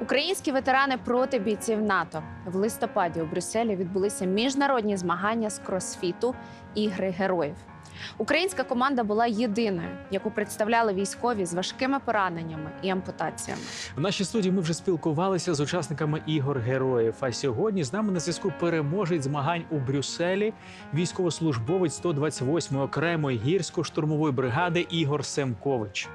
Українські ветерани проти бійців НАТО в листопаді у Брюсселі відбулися міжнародні змагання з кросфіту Ігри героїв. Українська команда була єдиною, яку представляли військові з важкими пораненнями і ампутаціями. В нашій студії ми вже спілкувалися з учасниками ігор героїв. А сьогодні з нами на зв'язку переможець змагань у Брюсселі, військовослужбовець 128-ї окремої гірсько-штурмової бригади Ігор Семкович.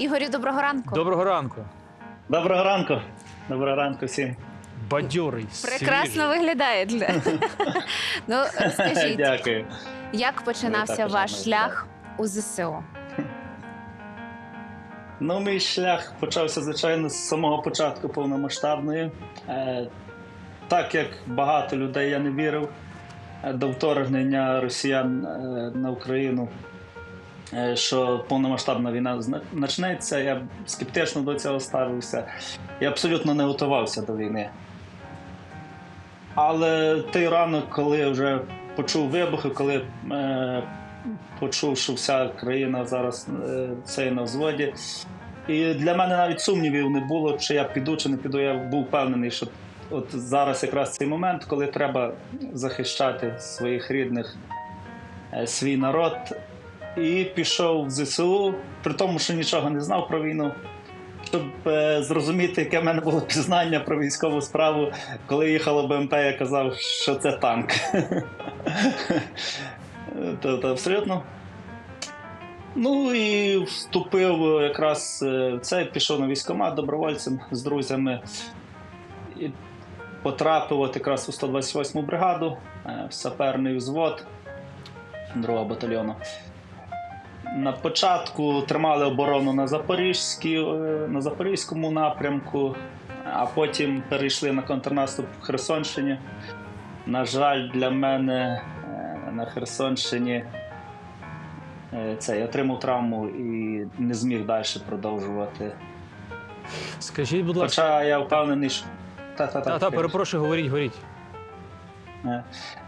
Ігорю, доброго ранку. Доброго ранку. Доброго ранку. Доброго ранку всім. Бадьорий. Прекрасно свіжий. виглядає для ну скажіть, Дякую. як починався ваш шлях у ЗСУ? Ну, мій шлях почався, звичайно, з самого початку повномасштабної. Е, так як багато людей я не вірив е, до вторгнення росіян е, на Україну, що повномасштабна війна почнеться, я скептично до цього ставився. Я абсолютно не готувався до війни. Але той ранок, коли вже почув вибухи, коли е, почув, що вся країна зараз е, це на взводі. І для мене навіть сумнівів не було, чи я піду, чи не піду. Я був впевнений, що от зараз якраз цей момент, коли треба захищати своїх рідних, е, свій народ. І пішов в ЗСУ, при тому, що нічого не знав про війну. Щоб е, зрозуміти, яке в мене було пізнання про військову справу, коли їхало БМП, я казав, що це танк. Тобто абсолютно. Ну і вступив якраз е, в це, пішов на військкомат добровольцем з друзями. І потрапив от якраз у 128 бригаду, е, в саперний взвод 2 батальйону. На початку тримали оборону на, Запорізькій, е, на Запорізькому напрямку, а потім перейшли на контрнаступ в Херсонщині. На жаль, для мене е, на Херсонщині е, це я отримав травму і не зміг далі продовжувати. Скажіть, будь ласка, Хоча я впевнений, що. Та, та, та, та, перепрошую, говоріть, говоріть.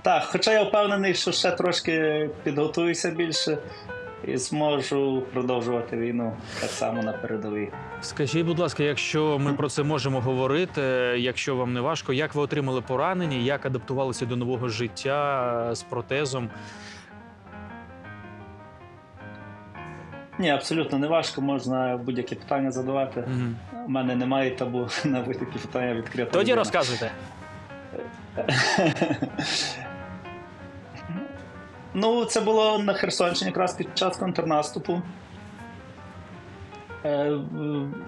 Так, хоча я впевнений, що ще трошки підготуюся більше і зможу продовжувати війну так само на передовій. Скажіть, будь ласка, якщо ми про це можемо говорити, якщо вам не важко, як ви отримали поранення, як адаптувалися до нового життя з протезом? Ні, абсолютно не важко, можна будь-які питання задавати. Мгм. У мене немає табу на будь-які питання відкрито. Тоді розказуйте. Ну, це було на Херсонщині якраз під час контрнаступу. Е,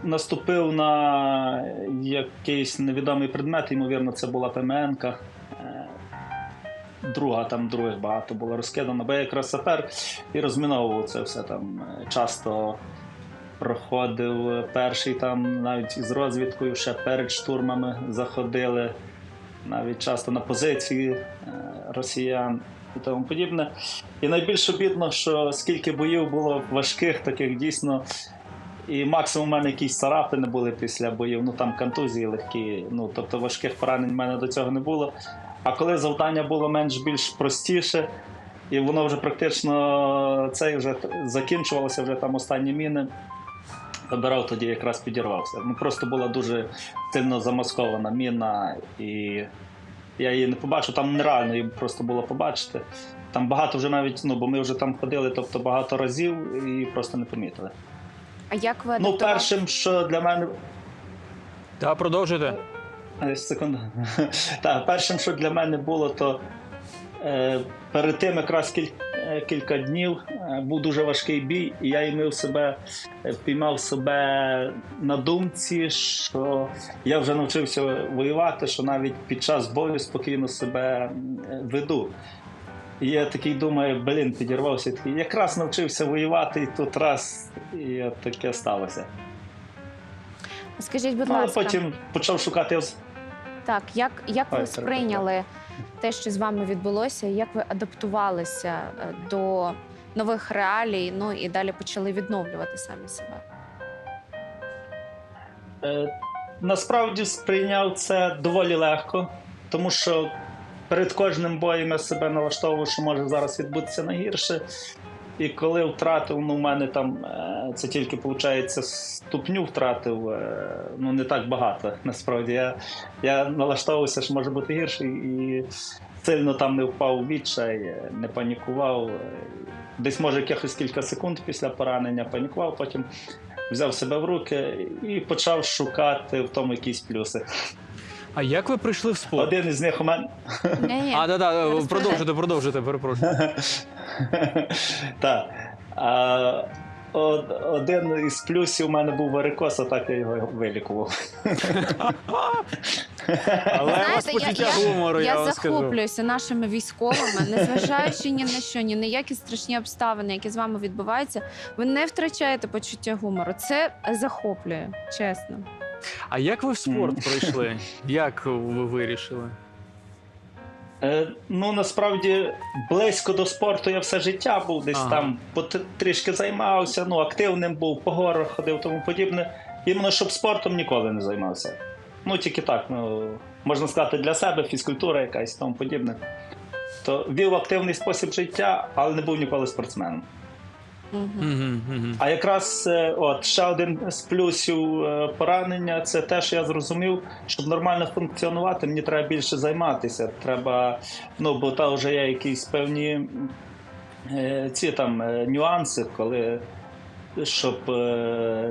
Наступив на якийсь невідомий предмет, ймовірно, це була ПМНка. Е, Друга там других багато було розкидано, бо я якраз сапер і розміновував це все там. е, Часто проходив перший там навіть із розвідкою, ще перед штурмами заходили, навіть часто на позиції е, росіян і тому подібне. І найбільш обідно, що скільки боїв було важких, таких дійсно. І максимум у мене якісь царапини були після боїв, ну там контузії легкі, ну тобто важких поранень в мене до цього не було. А коли завдання було менш-більш простіше, і воно вже практично це вже закінчувалося, вже там останні міни. Вибирав тоді якраз підірвався. Ну просто була дуже сильно замаскована міна, і я її не побачив. Там нереально її просто було побачити. Там багато вже навіть, ну бо ми вже там ходили, тобто багато разів і просто не помітили. А як ви Ну, адаптували? першим, що для мене Та продовжуйте. Е, Секунду. Та, першим, що для мене було, то е, перед тим якраз кіль, е, кілька днів е, був дуже важкий бій, і я імив себе, е, впіймав себе на думці, що я вже навчився воювати, що навіть під час бою спокійно себе е, веду. І я такий думаю, блін, підірвався. Такий, якраз навчився воювати, і тут раз, і от таке сталося. Скажіть, будь Ну, а потім почав шукати так, як, як ви сприйняли те, що з вами відбулося, як ви адаптувалися е, до нових реалій, ну і далі почали відновлювати самі себе? Е, Насправді сприйняв це доволі легко, тому що перед кожним боєм я себе налаштовував, що може зараз відбутися найгірше. І коли втратив, ну, в мене там е, це тільки, виходить, ступню втратив, е, ну не так багато. Насправді я, я налаштовувався, що може бути гірше, і сильно там не впав відчай, е, не панікував. Десь, може, якихось кілька секунд після поранення панікував, потім взяв себе в руки і почав шукати в тому якісь плюси. А як ви прийшли в спорт? Один із них у мене. А, да, да, Розповідай. продовжуйте, продовжуйте, перепрошую. Так. А, од- один із плюсів у мене був варикоз, а так я його вилікував. Але у вас почуття я- гумору, я, Я вам скажу. захоплююся нашими військовими, незважаючи ні на що, ні на які страшні обставини, які з вами відбуваються. Ви не втрачаєте почуття гумору. Це захоплює, чесно. А як ви в спорт прийшли? Як ви вирішили? Е, ну насправді близько до спорту я все життя був десь Ага. там пот- трішки займався, ну активним був, по горах ходив, тому подібне. Іменно щоб спортом ніколи не займався. Ну тільки так, ну можна сказати, для себе фізкультура якась тому подібне. То вів активний спосіб життя, але не був ніколи спортсменом. А якраз е, от ще один з плюсів е, поранення це те, що я зрозумів, щоб нормально функціонувати, мені треба більше займатися. Треба, ну бо там вже є якісь певні е, ці там нюанси, коли. Щоб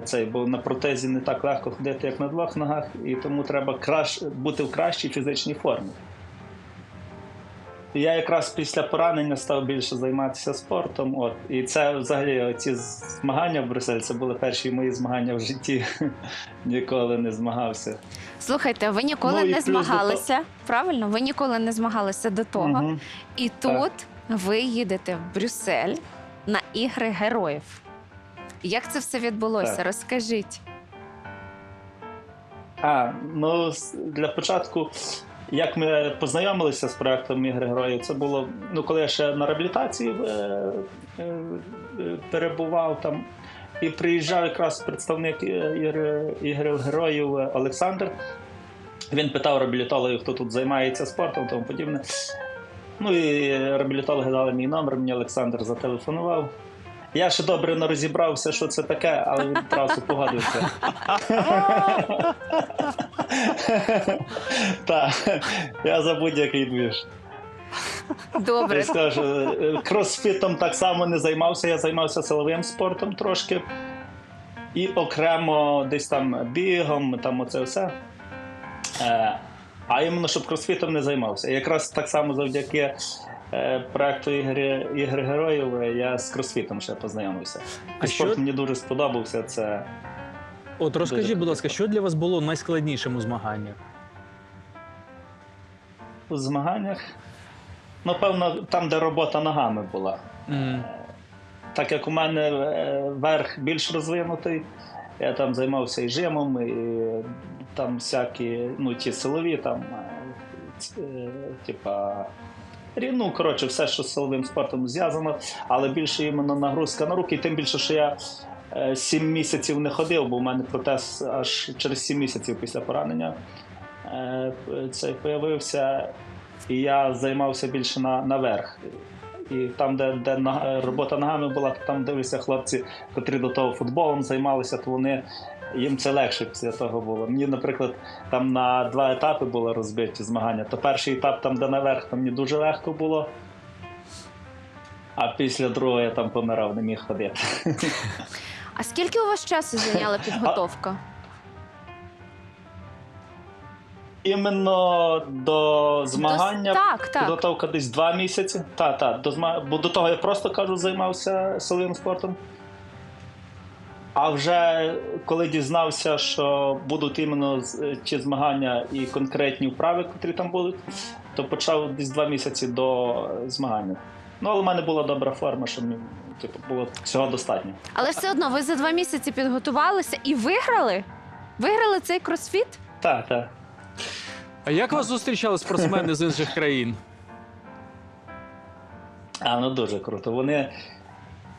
цей, бо на протезі не так легко ходити, як на двох ногах, і тому треба кращ, бути в кращій фізичній формі. І Я якраз після поранення став більше займатися спортом. От. І це взагалі ці змагання в Брюсселі, це були перші мої змагання в житті. Ніколи не змагався. Слухайте, ви ніколи Ну, не змагалися. Правильно? Ви ніколи не змагалися до того. Мгм. І тут ви їдете в Брюссель на ігри героїв. Як це все відбулося? Так. Розкажіть. А, ну для початку, як ми познайомилися з проектом Ігри Героїв, це було ну, коли я ще на реабілітації е, е, е, перебував там. І приїжджав якраз представник ігри, героїв Олександр. Він питав реабілітологів, хто тут займається спортом, тому подібне. Ну і реабілітологи дали мій номер, мені Олександр зателефонував. Я ще добре не розібрався, що це таке, але він одразу погодився. Так, я за будь-який двіж. Добре. Я скажу, кросфітом так само не займався, я займався силовим спортом трошки. І окремо десь там бігом, там оце все. Е, а іменно, щоб кросфітом не займався. І якраз так само завдяки е, проекту ігри, ігри героїв я з кросфітом ще познайомився. А спорт що- мені дуже сподобався. Це От розкажіть, будь ласка, що для вас було найскладнішим у змаганнях? у змаганнях. Ну, певно, там, де робота ногами була. М. Так як у мене е, верх більш розвинутий, я там займався і жимом, і там всякі, ну, ті силові, там, е, типа. Ну, коротше, все, що з силовим спортом зв'язано, але більше іменно нагрузка на руки, і тим більше, що я сім місяців не ходив, бо в мене протез аж через сім місяців після поранення е, цей появився, і я займався більше на, наверх. І там, де, де нога- робота ногами була, там дивлюся хлопці, котрі до того футболом займалися, то вони їм це легше після того було. Мені, наприклад, там на два етапи було розбиті змагання. То перший етап, там, де наверх, то мені дуже легко було. А після другого я там помирав, не міг ходити. А скільки у вас часу зайняла підготовка? Іменно до змагання. До- Так, так. Підготовка десь два місяці. Так, так. До зма... Бо до того я просто кажу, займався силовим спортом. А вже коли дізнався, що будуть іменно з- ті змагання і конкретні вправи, котрі там будуть, то почав десь два місяці до змагання. Ну, але в мене була добра форма, що мені типу, було всього достатньо. Але все одно ви за два місяці підготувалися і виграли? Виграли цей кросфіт? Так, так. А як вас зустрічали спортсмени з інших країн? А, ну дуже круто. Вони,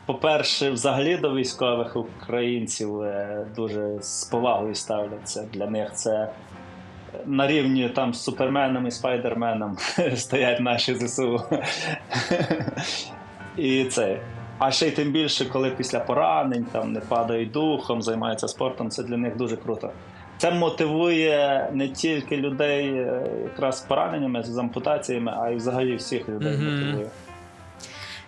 по-перше, взагалі до військових українців е, дуже з повагою ставляться. Для них це на рівні там з суперменом і спайдерменом стоять наші ЗСУ. І це. А ще й тим більше, коли після поранень там не падають духом, займаються спортом, це для них дуже круто. Це мотивує не тільки людей е, якраз з пораненнями, з ампутаціями, а й взагалі всіх людей Мгм. мотивує.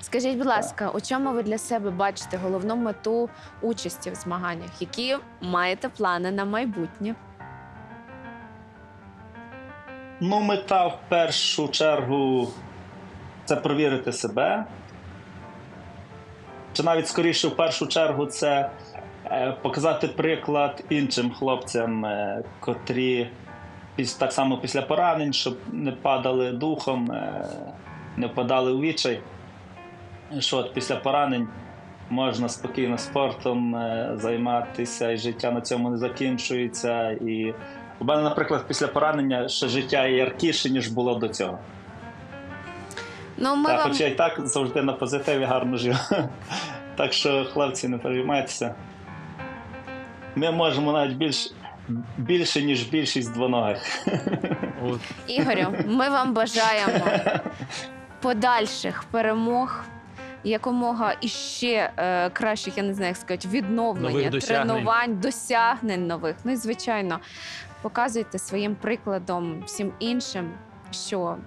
Скажіть, будь ласка, у чому ви для себе бачите головну мету участі в змаганнях? Які маєте плани на майбутнє? Ну, мета в першу чергу це провірити себе. Чи навіть скоріше, в першу чергу, це е, показати приклад іншим хлопцям, е, котрі так само після поранень, щоб не падали духом, е, не впадали у відчай. Що от після поранень можна спокійно спортом займатися, і життя на цьому не закінчується. І у мене, наприклад, після поранення ще життя яркіше, ніж було до цього. Ну, ми Так, вам хоча і так завжди на позитиві гарно жив. Так що, хлопці, не переймайтеся. Ми можемо навіть більш, більше, ніж більшість двоногих. Ігорю, ми вам бажаємо подальших перемог. Якомога іще е, кращих, я не знаю, як сказати, відновлення, Нових досягнень. тренувань, досягнень нових. Ну і звичайно, показуйте своїм прикладом всім іншим, що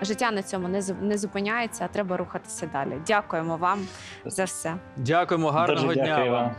життя на цьому не зу- не зупиняється, а треба рухатися далі. Дякуємо вам за все. Дякуємо, гарного Дуже дня дякую вам. вам.